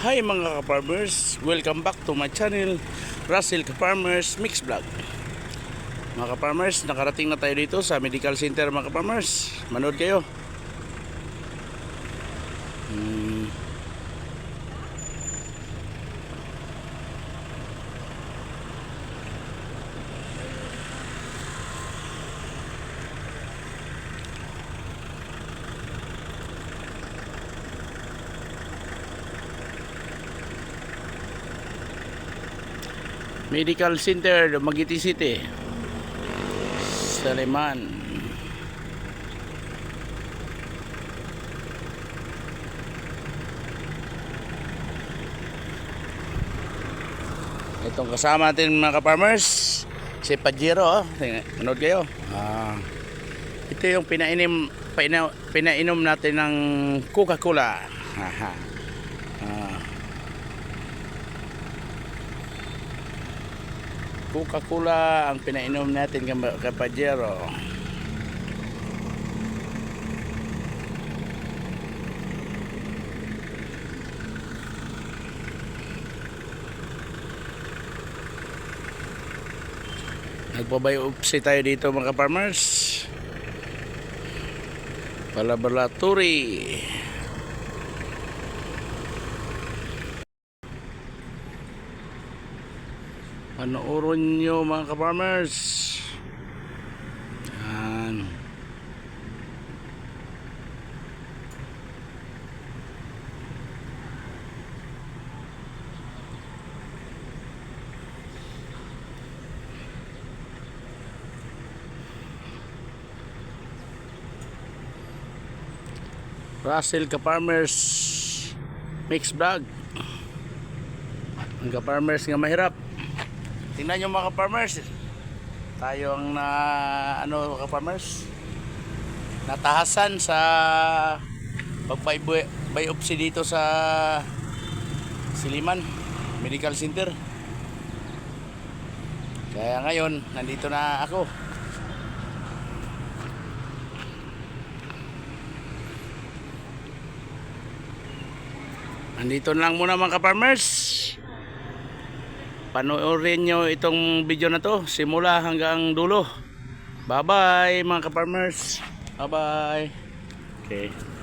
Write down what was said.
Hi mga ka-farmers, welcome back to my channel Russell Ka-Farmers Mix Vlog. Mga ka-farmers, nakarating na tayo dito sa medical center mga ka-farmers. Manood kayo Medical Center, Dumaguete City. Saliman. Itong kasama natin mga ka-farmers Si Pajero oh. Manood kayo. Ah, Ito yung pinainom paina, Pinainom natin ng Coca-Cola. Haha. Coca-Cola ang pinainom natin kay kay Pajero. Nagpabiopsy tayo dito mga farmers. Palaboratory. Panoorin nyo mga ka-farmers. Yan. Russell ka-farmers mix vlog. Ang ka-farmers nga mahirap. Tingnan nyo mga ka-farmers. Tayo ang na ano ka-farmers. Natahasan sa pagbiopsy dito sa Siliman Medical Center. Kaya ngayon, nandito na ako. Nandito lang muna mga ka-farmers panoorin nyo itong video na to. Simula hanggang dulo. Bye bye mga ka-farmers. Bye bye okay